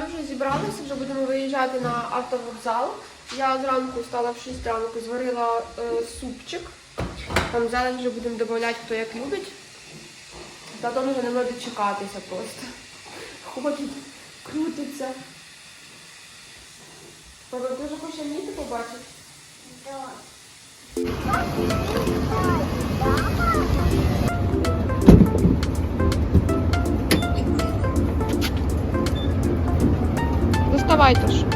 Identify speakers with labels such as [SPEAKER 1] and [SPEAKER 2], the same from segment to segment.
[SPEAKER 1] ми вже зібралися, вже будемо виїжджати на автовокзал. Я зранку встала в 6 ранку, зварила е, супчик. Там зелень вже будемо додавати, хто як любить. Тато вже не може дочекатися просто. Ходить, крутиться. Папа дуже хоче міти побачити. Доставай тож.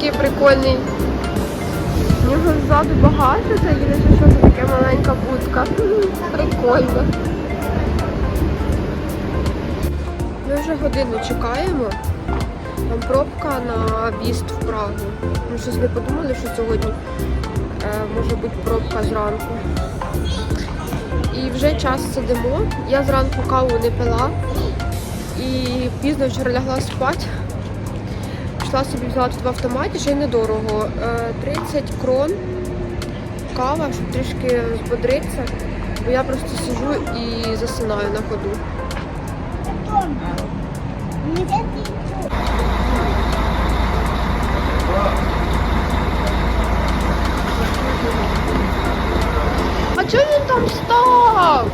[SPEAKER 1] Такий прикольний. В нього ззаду багато заїде, що це таке маленька будка. Прикольно. Ми вже годину чекаємо. Там пробка на в'їзд в Прагу. Ми щось не подумали, що сьогодні е, може бути пробка зранку. І вже час сидимо. Я зранку каву не пила і пізно вчора лягла спати. Пішла собі взяла тут в автоматі, ще й недорого. Е, 30 крон кава, щоб трішки збодритися. Бо я просто сиджу і засинаю на ходу. А чого він там став?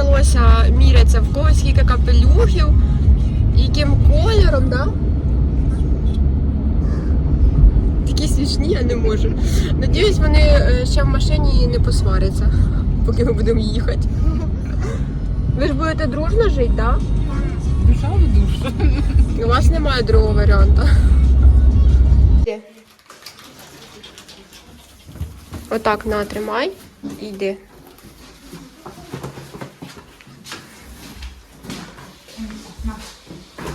[SPEAKER 1] Почалося мірятися в когось скільки капелюхів, яким кольором, да? Такі смішні, я не можу. Надіюсь, вони е, ще в машині не посваряться, поки ми будемо їхати. Ви ж будете дружно жити, так?
[SPEAKER 2] Душа в душу.
[SPEAKER 1] У вас немає другого варіанту. Отак на, тримай і йди.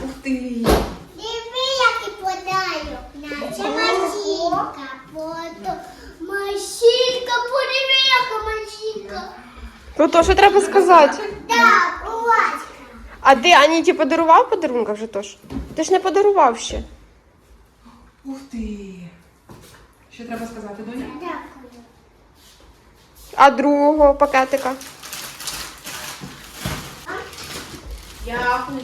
[SPEAKER 2] Ух ти!
[SPEAKER 3] Диви, як і подаю. Наче машинка, фото. Машинка, подиви, яка машинка.
[SPEAKER 1] Ну то що треба сказати?
[SPEAKER 3] Так, ось.
[SPEAKER 1] А ти Ані ті подарував подарунка вже тож? Ти ж не подарував ще.
[SPEAKER 2] Ух ти! Що треба сказати, доня?
[SPEAKER 3] Дякую.
[SPEAKER 1] А другого пакетика?
[SPEAKER 2] Дякую.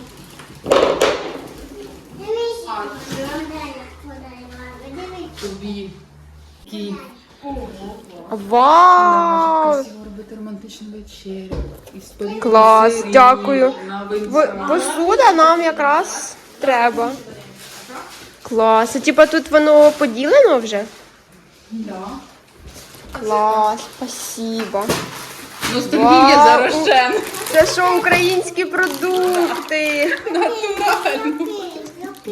[SPEAKER 2] Тобі. Кі.
[SPEAKER 1] Вау!
[SPEAKER 2] Красиво робити романтичну вечерю. Із пиріг
[SPEAKER 1] Клас, дякую.
[SPEAKER 2] На винця.
[SPEAKER 1] Посуда нам якраз треба. Клас. А типа тут воно поділено вже?
[SPEAKER 2] Да.
[SPEAKER 1] Клас, спасибо.
[SPEAKER 2] Ностальгія
[SPEAKER 1] Вау.
[SPEAKER 2] за рощем.
[SPEAKER 1] Це що, українські продукти?
[SPEAKER 2] Натурально.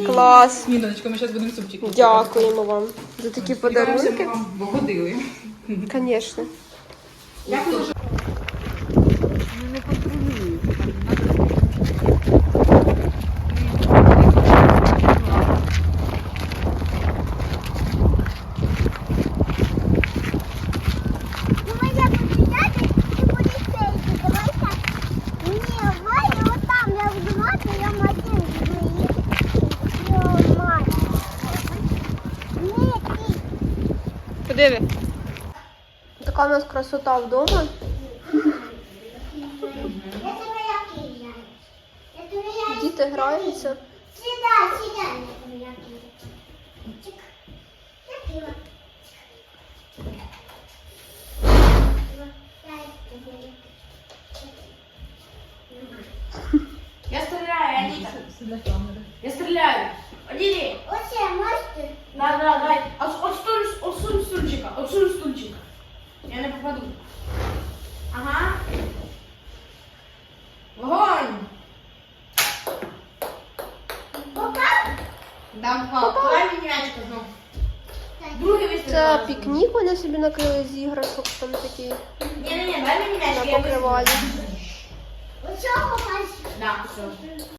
[SPEAKER 1] Клас.
[SPEAKER 2] Ніночка, ми зараз будемо супчик. їсти.
[SPEAKER 1] Дякуємо вам за такі
[SPEAKER 2] Сподіваємося,
[SPEAKER 1] подарунки.
[SPEAKER 2] ми вам погодили.
[SPEAKER 1] Звісно.
[SPEAKER 2] Дякую.
[SPEAKER 1] Диви. Така у нас красота вдома. Діти граються.
[SPEAKER 3] Сідай, сідай, я
[SPEAKER 4] стреляю, Анита. Я стреляю. Иди,
[SPEAKER 3] Оце можете?
[SPEAKER 4] Да, да, дай. Отсунь стульчик. Я не попаду. Ага. Вогонь.
[SPEAKER 3] Пока.
[SPEAKER 4] Дам палку. Дай мені мячика знову. Другий вистріл.
[SPEAKER 1] Це пікнік вони собі накрили з іграшок, там такі
[SPEAKER 4] мені мячик.
[SPEAKER 1] на
[SPEAKER 4] я
[SPEAKER 1] покривалі.
[SPEAKER 3] Оцього хочеш?
[SPEAKER 4] Да, все.